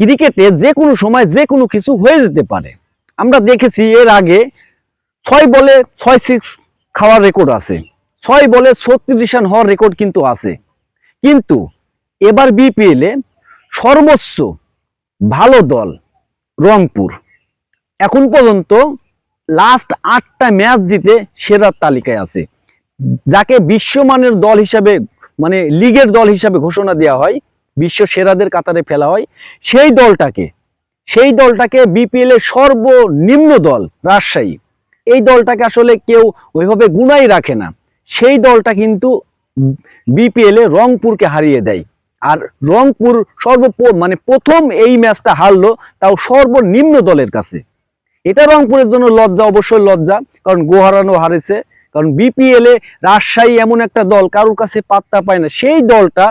ক্রিকেটে যে কোনো সময় যে কোনো কিছু হয়ে যেতে পারে। আমরা দেখেছি এর আগে ছয় বলে ছয় সিক্স খাওয়ার রেকর্ড আছে। ছয় বলে ছত্রিশ রান হওয়ার রেকর্ড কিন্তু আছে। কিন্তু এবার বিপিএলে সর্বোচ্চ ভালো দল রংপুর। এখন পর্যন্ত লাস্ট আটটা ম্যাচ জিতে সেরার তালিকায় আছে। যাকে বিশ্বমানের দল হিসাবে মানে লিগের দল হিসাবে ঘোষণা দেওয়া হয় বিশ্ব সেরাদের কাতারে ফেলা হয়। সেই দলটাকে সেই দলটাকে বিপিএল এর সর্বনিম্ন দল রাজশাহী। এই দলটাকে আসলে কেউ ওইভাবে গুণাই রাখে না। সেই দলটা কিন্তু বিপিএল রংপুরকে হারিয়ে দেয়। আর রংপুর সর্ব মানে প্রথম এই ম্যাচটা হারলো তাও সর্বনিম্ন দলের কাছে। এটা রংপুরের জন্য লজ্জা, অবশ্যই লজ্জা, কারণ গোহারানো হারেছে। কারণ বিপিএল রাজশাহী এমন একটা দল, কারোর কাছে পাত্তা পায় না। সেই দলটা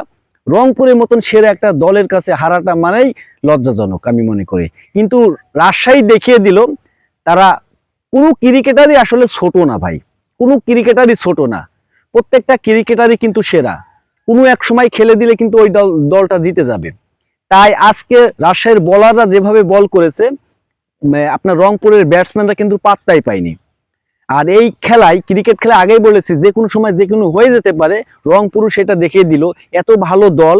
রংপুরের মতন সেরা একটা দলের কাছে হারাটা মানেই লজ্জাজনক, আমি মনে করি। কিন্তু রাজশাহী দেখিয়ে দিল, তারা কোনো ক্রিকেটারই আসলে ছোট না ভাই। কোনো ক্রিকেটারই ছোট না। প্রত্যেকটা ক্রিকেটারই কিন্তু সেরা। কোনো এক সময় খেলে দিলে কিন্তু ওই দল, দলটা জিতে যাবে। তাই আজকে রাজশাহীর বলাররা যেভাবে বল করেছে আপনার রংপুরের ব্যাটসম্যানরা কিন্তু পাত্তাই পায়নি। আর এই খেলায় ক্রিকেট খেলা আগেই বলেছি যে কোনো সময় যে কোনো হয়ে যেতে পারে রংপুরও সেটা দেখিয়ে দিল এত ভালো দল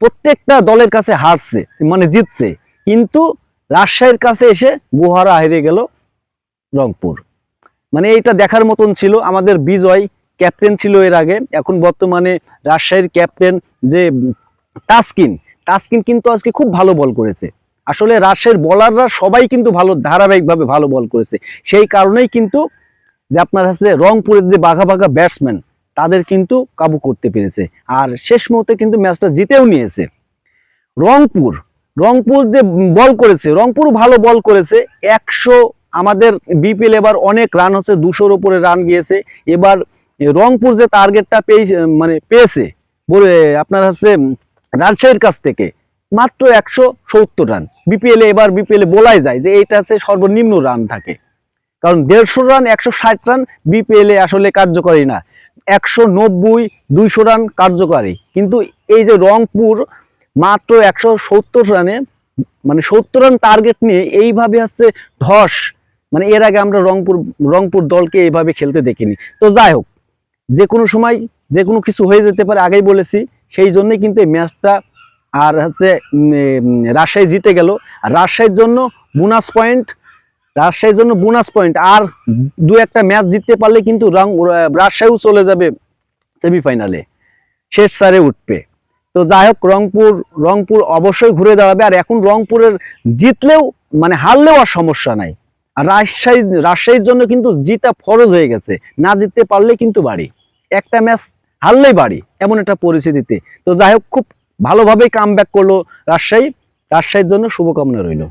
প্রত্যেকটা দলের কাছে হারছে মানে জিতছে। কিন্তু রাজশাহীর কাছে এসে গুহারা হেরে গেল রংপুর। মানে এইটা দেখার মতন ছিল আমাদের বিজয় ক্যাপ্টেন ছিল এর আগে এখন বর্তমানে রাজশাহীর ক্যাপ্টেন যে উম, তাসকিন। তাসকিন কিন্তু আজকে খুব ভালো বল করেছে। আসলে রাজশাহীর বলাররা সবাই কিন্তু ভালো, ধারাবাহিকভাবে ভালো বল করেছে। সেই কারণেই কিন্তু যে আপনার হচ্ছে রংপুরের যে বাঘা বাঘা ব্যাটসম্যান তাদের কিন্তু কাবু করতে পেরেছে। আর শেষ মুহূর্তে কিন্তু ম্যাচটা জিতেও নিয়েছে। রংপুর রংপুর যে বল করেছে, রংপুর ভালো বল করেছে। একশো আমাদের বিপিএল এবার অনেক রান হচ্ছে, দুশোর ওপরে রান গিয়েছে। এবার রংপুর যে টার্গেটটা পেয়ে মানে পেয়েছে আপনার হচ্ছে রাজশাহীর কাছ থেকে মাত্র একশো সত্তর রান। বিপিএল এবার বিপিএল বলাই যায় যে এইটা হচ্ছে সর্বনিম্ন রান থাকে। কারণ দেড়শো রান, একশো ষাট রান বিপিএল আসলে কার্যকরী না। একশো নব্বই, দুইশো রান কার্যকারী। কিন্তু এই যে রংপুর মাত্র একশো সত্তর রানে মানে সত্তর রান টার্গেট নিয়ে এইভাবে হচ্ছে ধস। মানে এর আগে আমরা রংপুর রংপুর দলকে এইভাবে খেলতে দেখিনি। তো যাই হোক, যে কোনো সময় যে কোনো কিছু হয়ে যেতে পারে, আগেই বলেছি। সেই জন্যই কিন্তু এই ম্যাচটা আর হচ্ছে রাজশাহী জিতে গেল। রাজশাহীর জন্য বোনাস পয়েন্ট রাজশাহীর জন্য বোনাস পয়েন্ট আর দু একটা ম্যাচ জিততে পারলে কিন্তু রাজশাহীও চলে যাবে সেমিফাইনালে শেষ সারে উঠবে। তো যাই হোক, রংপুর রংপুর অবশ্যই ঘুরে দাঁড়াবে। আর এখন রংপুরের জিতলেও মানে হারলেও আর সমস্যা নাই। আর রাজশাহী, রাজশাহীর জন্য কিন্তু জিতা ফরজ হয়ে গেছে। না জিততে পারলে কিন্তু বাড়ি। একটা ম্যাচ হারলেই বাড়ি, এমন একটা পরিস্থিতিতে। তো যাই হোক, খুব ভালোভাবেই কাম করল রাজশাহী। রাজশাহীর জন্য শুভকামনা রইল।